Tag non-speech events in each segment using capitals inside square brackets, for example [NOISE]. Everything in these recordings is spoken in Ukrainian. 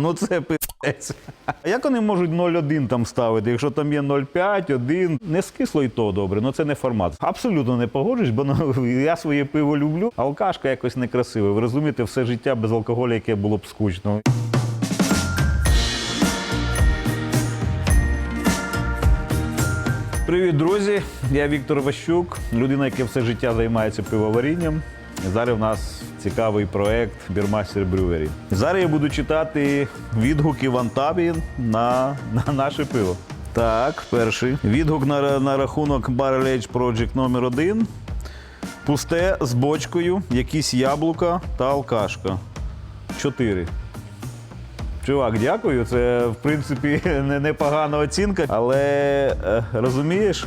Ну це пи***ець. Як вони можуть 0,1 там ставити, якщо там є 0,5, 1? Не скисло і то добре, ну це не формат. Абсолютно не погоджуюсь, бо ну, [LAUGHS] я своє пиво люблю. Алкашка якось некрасива. Ви розумієте, все життя без алкоголю, яке було б скучно. Привіт, друзі! Я Віктор Ващук, людина, яка все життя займається пивоварінням. Зараз в нас цікавий проект Beermaster Brewery. Зараз я буду читати відгуки в Антабі на, на наше пиво. Так, перший. Відгук на, на рахунок Barrel Age Project номер 1 Пусте з бочкою, якісь яблука та алкашка. Чотири. Чувак, дякую. Це в принципі [LAUGHS] не- непогана оцінка, але е, розумієш,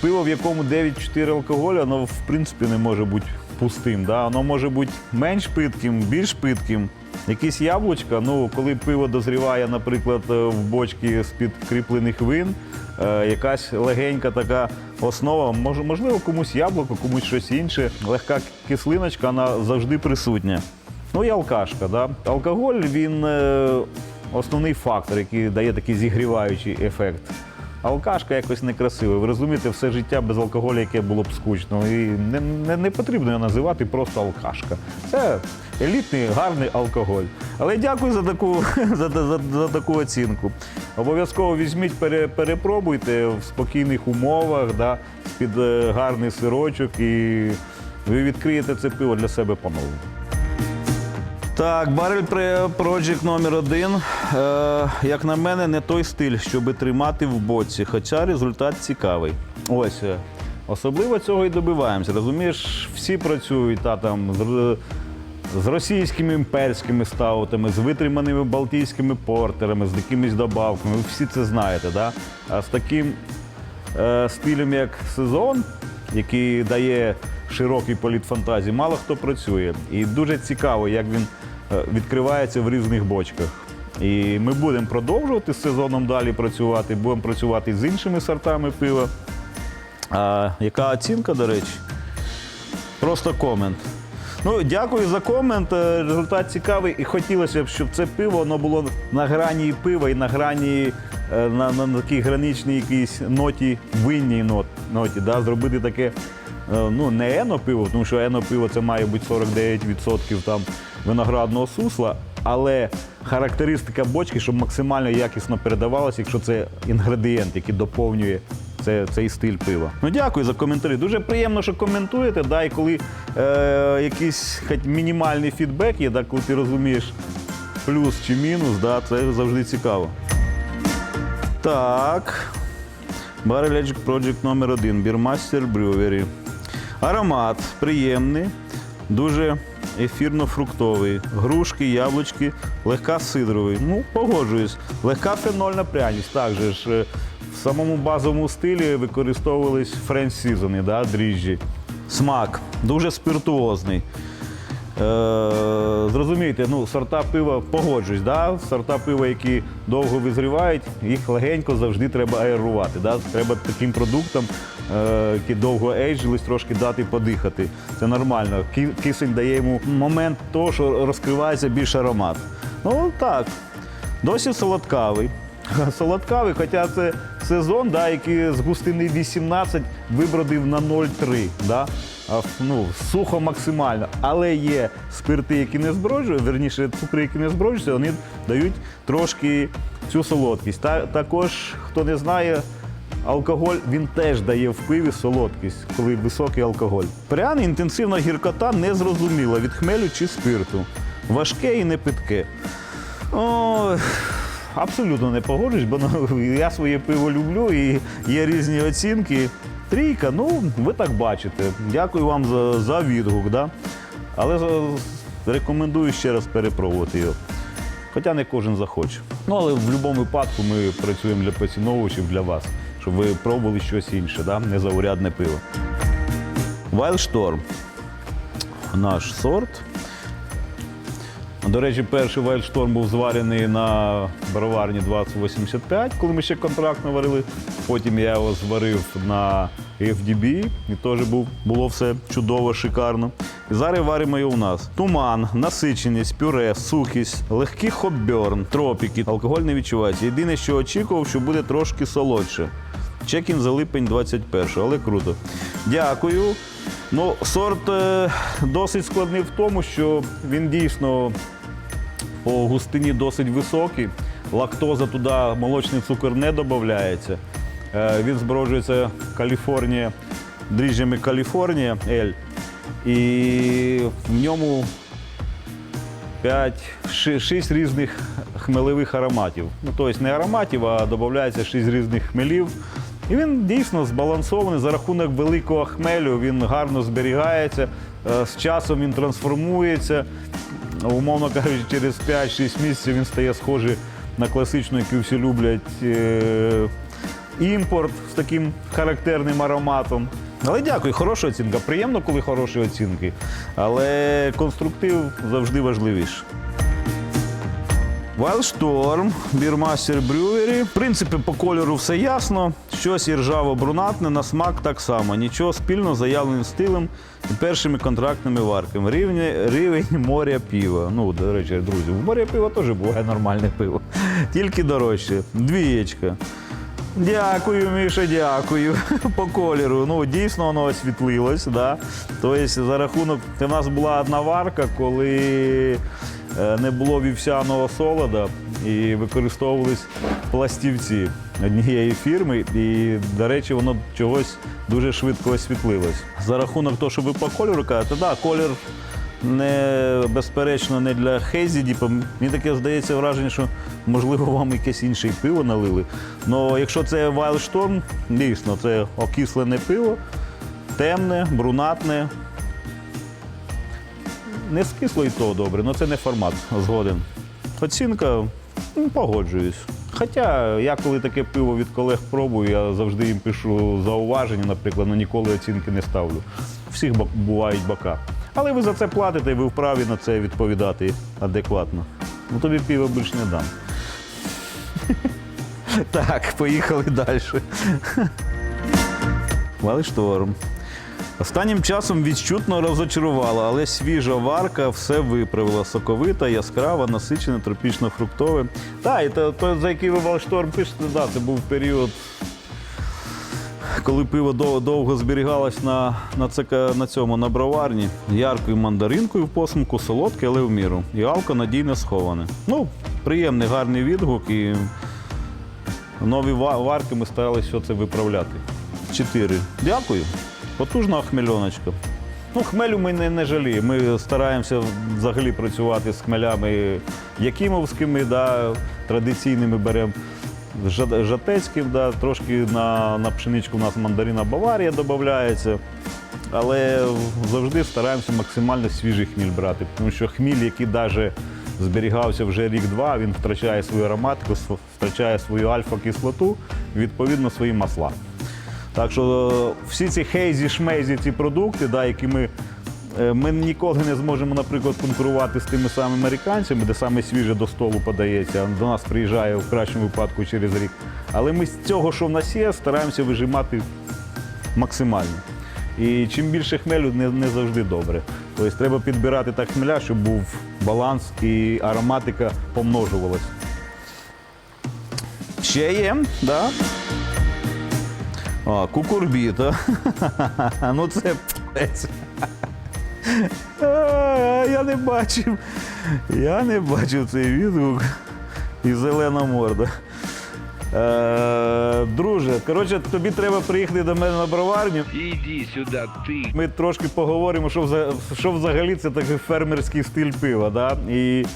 пиво, в якому 9,4 алкоголю, воно в принципі не може бути пустим. Да? Воно може бути менш питким, більш питким. Якісь яблучка, ну коли пиво дозріває, наприклад, е, в бочці з-під кріплених вин, е, якась легенька така основа, мож- можливо, комусь яблуко, комусь щось інше. Легка кислиночка, вона завжди присутня. Ну і алкашка. Да? Алкоголь він е, основний фактор, який дає такий зігріваючий ефект. Алкашка якось некрасива. Ви розумієте, все життя без алкоголю, яке було б скучно. І не, не, не потрібно його називати просто алкашка. Це елітний, гарний алкоголь. Але дякую за таку, [LAUGHS] за, за, за таку оцінку. Обов'язково візьміть, пере, перепробуйте в спокійних умовах, да, під е, гарний сирочок, і ви відкриєте це пиво для себе по-новому. Так, Barrel Project номер один. Е, як на мене, не той стиль, щоб тримати в боці, хоча результат цікавий. Ось. е, Особливо цього і добиваємося. Розумієш, всі працюють та, там, з, з російськими імперськими стаутами, з витриманими балтійськими портерами, з якимись добавками. Ви всі це знаєте. Да? А з таким е, стилем, як сезон, який дає широкий політ фантазії, мало хто працює. І дуже цікаво, як він відкривається в різних бочках. І ми будемо продовжувати з сезоном далі працювати, будемо працювати з іншими сортами пива. А яка оцінка, до речі? Просто комент. Ну, дякую за комент. е, Результат цікавий. І хотілося б, щоб це пиво воно було на грані пива і на грані, е, на, на, на такій граничній якійсь ноті, винній нот, ноті. Да? Зробити таке, е, ну, не ено пиво, тому що ено пиво це має бути 49% там виноградного сусла. Але характеристика бочки, щоб максимально якісно передавалася, якщо це інгредієнт, який доповнює це, цей стиль пива. Ну дякую за коментарі. Дуже приємно, що коментуєте. Да, і коли е, якийсь хоч мінімальний фідбек є, да, коли ти розумієш плюс чи мінус, да, це завжди цікаво. Так. Barrel Age Project номер 1 Beermaster Brewery. Аромат приємний, дуже ефірно-фруктовий. Грушки, яблучки, легка сидровий. Ну, погоджуюсь. Легка фенольна пряність. Так же ж е, в самому базовому стилі використовувались френч сізони, да, дріжджі. Смак дуже спиртуозний. Е, зрозумійте, ну, сорта пива погоджуюсь, да? сорта пива, які довго визрівають, їх легенько завжди треба аерувати. Да? Треба таким продуктам, е, які довго ейджились, трошки дати подихати. Це нормально. Кисень дає йому момент того, що розкривається більш аромат. Ну так, досить солодкавий. [LAUGHS] Солодкавий, хоча це сезон, да, який з густини 18 вибродив на 0,3. Да? Ну, сухо максимально. Але є спирти, які не зброджують, верніше цукри, які не зброджуються, вони дають трошки цю солодкість. Та, також, хто не знає, алкоголь він теж дає в пиві солодкість, коли високий алкоголь. Пряна інтенсивна гіркота не зрозуміла від хмелю чи спирту. Важке і не питке. Ой, абсолютно не погоджуюсь, бо ну, я своє пиво люблю і є різні оцінки. Трійка, ну, ви так бачите. Дякую вам за, за відгук. Да? Але рекомендую ще раз перепробувати його. Хоча не кожен захоче. Ну, але в будь-якому випадку ми працюємо для поціновувачів, для вас, щоб ви пробували щось інше, да? незаурядне пиво. Вайлшторм. Наш сорт. До речі, перший Вайлдшторм був зварений на броварні 2085, коли ми ще контрактно варили. Потім я його зварив на FDB, і теж був, було все чудово, шикарно. І зараз варимо його у нас. Туман, насиченість, пюре, сухість, легкий хопберн, тропіки. Алкоголь не відчувається. Єдине, що очікував, що буде трошки солодше. Чекін за липень 21, але круто. Дякую. Ну, сорт е, досить складний в тому, що він дійсно по густині досить високий. Лактоза туди, молочний цукор не додається. Е, він зброджується Каліфорнія, дріжджами Каліфорнія Ель. І в ньому 5, 6 різних хмелевих ароматів. Ну, тобто не ароматів, а додається 6 різних хмелів. І він дійсно збалансований за рахунок великого хмелю, він гарно зберігається, е, з часом він трансформується. Умовно кажучи, через 5-6 місяців він стає схожий на класичну, яку всі люблять е, імпорт з таким характерним ароматом. Але дякую, хороша оцінка. Приємно, коли хороші оцінки. Але конструктив завжди важливіше. Wildstorm, Beermaster Brewery. В принципі, по кольору все ясно. Щось іржаво-брунатне, на смак так само. Нічого спільного з заявленим стилем і першими контрактними варками. Рівень, рівень моря пива. Ну, до речі, друзі, в моря пива теж буває нормальне пиво. Тільки дорожче. Двієчка. Дякую, Міша, дякую. [LAUGHS] По кольору. Ну, дійсно воно освітлилось. Да? Тобто, за рахунок, у нас була одна варка, коли не було вівсяного солода і використовувались пластівці однієї фірми. І, до речі, воно чогось дуже швидко освітлилось. За рахунок того, що ви по кольору кажете, да, колір не безперечно не для хейзідіпа. Мені таке здається враження, що можливо вам якесь інше пиво налили. Але якщо це Wildstorm, дійсно, це окислене пиво, темне, брунатне. Не скисло і то добре, але це не формат згоден. Оцінка, ну, погоджуюсь. Хоча я коли таке пиво від колег пробую, я завжди їм пишу зауваження, наприклад, але ніколи оцінки не ставлю. Всіх бувають бока. Але ви за це платите, ви вправі на це відповідати адекватно. Ну тобі пиво більш не дам. Так, поїхали далі. Валишторм. Останнім часом відчутно розочарувала, але свіжа варка все виправила. Соковита, яскрава, насичена, тропічно-фруктове. Так, і то, то, за який ви Валшторм пишете, да, це був період, коли пиво дов- довго зберігалось на, на, ЦК, на цьому на броварні. Яркою мандаринкою в посмаку, солодке, але в міру. І алко надійно сховане. Ну, приємний, гарний відгук. І нові варки ми старалися все це виправляти. Чотири. Дякую. Потужна хмельоночка. Ну, хмелю ми не, не жаліємо. Ми стараємося взагалі працювати з хмелями якимовськими, да, традиційними беремо жа- жатецьким, да, трошки на, на пшеничку у нас мандарина Баварія додається. Але завжди стараємося максимально свіжий хміль брати, тому що хміль, який навіть зберігався вже рік-два, він втрачає свою ароматику, втрачає свою альфа-кислоту, відповідно свої масла. Так що е, всі ці хейзі, шмейзі, ці продукти, да, які ми, е, ми ніколи не зможемо, наприклад, конкурувати з тими самими американцями, де саме свіже до столу подається, до нас приїжджає в кращому випадку через рік. Але ми з цього, що в нас є, стараємося вижимати максимально. І чим більше хмелю, не, не завжди добре. Тобто треба підбирати так хмеля, щоб був баланс і ароматика помножувалась. Ще є, так? Да? А, кукурбіта. [LAUGHS] ну це пець. А, Я не бачив. Я не бачив цей відгук. І зелена морда. Е, друже, коротше, тобі треба приїхати до мене на броварню. Иди сюда, ты. Ми трошки поговоримо, що, вза- що взагалі це такий фермерський стиль пива, да? і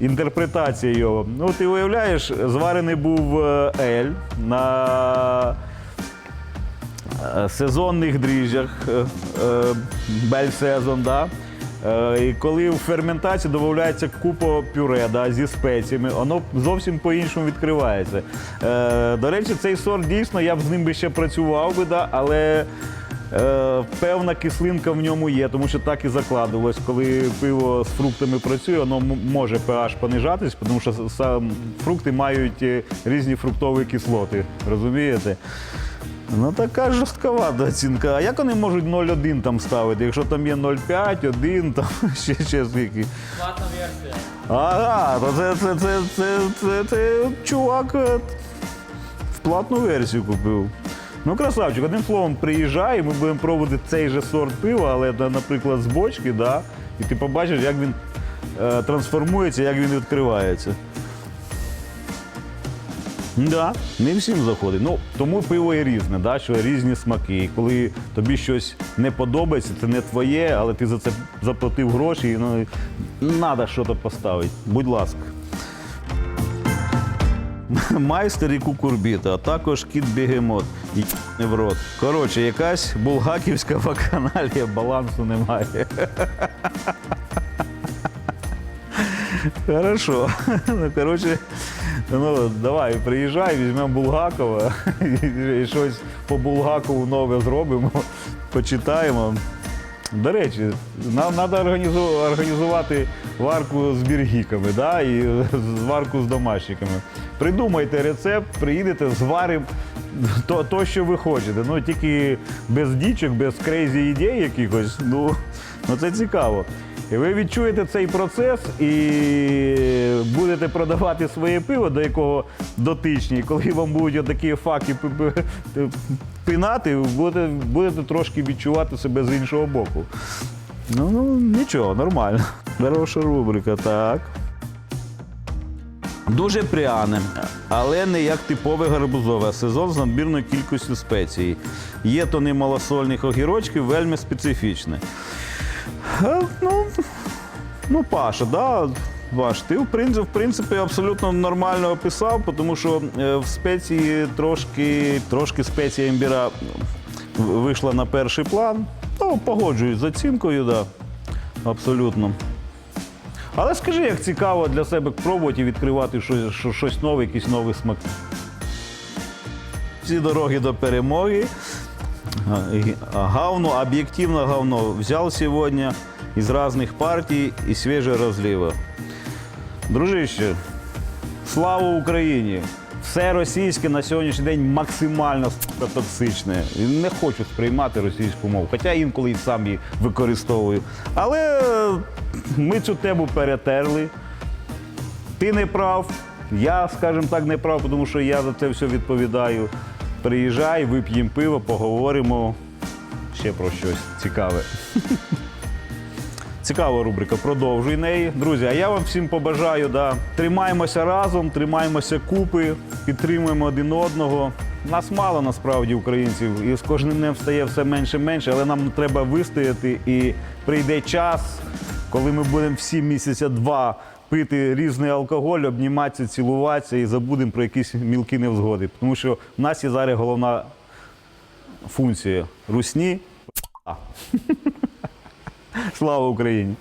інтерпретація його. Ну, ти уявляєш, зварений був ель на сезонних дріжджах, е, е, да? Е, І коли в ферментацію додається купа пюре да, зі спеціями, воно зовсім по-іншому відкривається. Е, До речі, цей сорт дійсно, я б з ним би ще працював би, да, але Е, певна кислинка в ньому є, тому що так і закладувалось. Коли пиво з фруктами працює, воно може pH понижатись, тому що фрукти мають е, різні фруктові кислоти. Розумієте? Ну така жорстковата оцінка. А як вони можуть 0,1 там ставити? Якщо там є 0,5, 1, там [LAUGHS] ще, ще скільки. Платна версія. Ага, то це, це, це, це, це, це чувак е, в платну версію купив. Ну, красавчик, одним словом, приїжджай, ми будемо пробувати цей же сорт пива, але, на- наприклад, з бочки, да, і ти побачиш, як він е, трансформується, як він відкривається. Да, не всім заходить. Ну, тому пиво і різне, да, що різні смаки. І коли тобі щось не подобається, це не твоє, але ти за це заплатив гроші, і ну, треба щось поставити. Будь ласка. [LAUGHS] Майстер і кукурбіта, а також кіт бігемот. І в рот. Коротше, якась булгаківська вакханалія, балансу немає. [LAUGHS] Хорошо. [LAUGHS] Ну, коротше, ну, давай, приїжджай, візьмемо Булгакова і щось по Булгакову нове зробимо, почитаємо. До речі, нам треба організувати варку з біргіками, да, і варку з домашниками. Придумайте рецепт, приїдете, зваримо то, то, що ви хочете. Ну тільки без дічок, без крейзі ідей якихось. Ну, ну це цікаво. І ви відчуєте цей процес і будете продавати своє пиво, до якого дотичні. Коли вам будуть пи- пи- пинати, будете, будете трошки відчувати себе з іншого боку. Ну, ну нічого, нормально. Хороша рубрика, так. Дуже пряне, але не як типове гарбузове, а сезон з надмірною кількістю спецій. Є тони малосольних огірочків, вельми специфічне. Е, Ну, ну, Паша, да, Паш, ти в принципі, абсолютно нормально описав, тому що е, в спеції трошки, трошки спеція імбіра вийшла на перший план. Ну, погоджуюсь з оцінкою, да, абсолютно. Але скажи, як цікаво для себе пробувати відкривати щось, щось нове, якісь нові смаки. Всі дороги до перемоги. Говно, объективно говно. Взял сегодня из разных партий и свежие разливы. Дружище, слава Україні! Все російське на сьогоднішній день максимально токсичне. Не хочу сприймати російську мову, хоча інколи і сам її використовую. Але ми цю тему перетерли. Ти не прав, я, скажімо так, не прав, тому що я за це все відповідаю. Приїжджай, вип'ємо пиво, поговоримо ще про щось цікаве. [LAUGHS] Цікава рубрика, продовжуй неї. Друзі, а я вам всім побажаю, да, тримаємося разом, тримаємося купи, підтримуємо один одного. Нас мало насправді українців, і з кожним днем стає все менше і менше, але нам треба вистояти і прийде час, коли ми будемо всі місяця два пити різний алкоголь, обніматися, цілуватися і забудемо про якісь мілкі невзгоди. Тому що в нас є зараз головна функція русні. [LAUGHS] Слава Україні!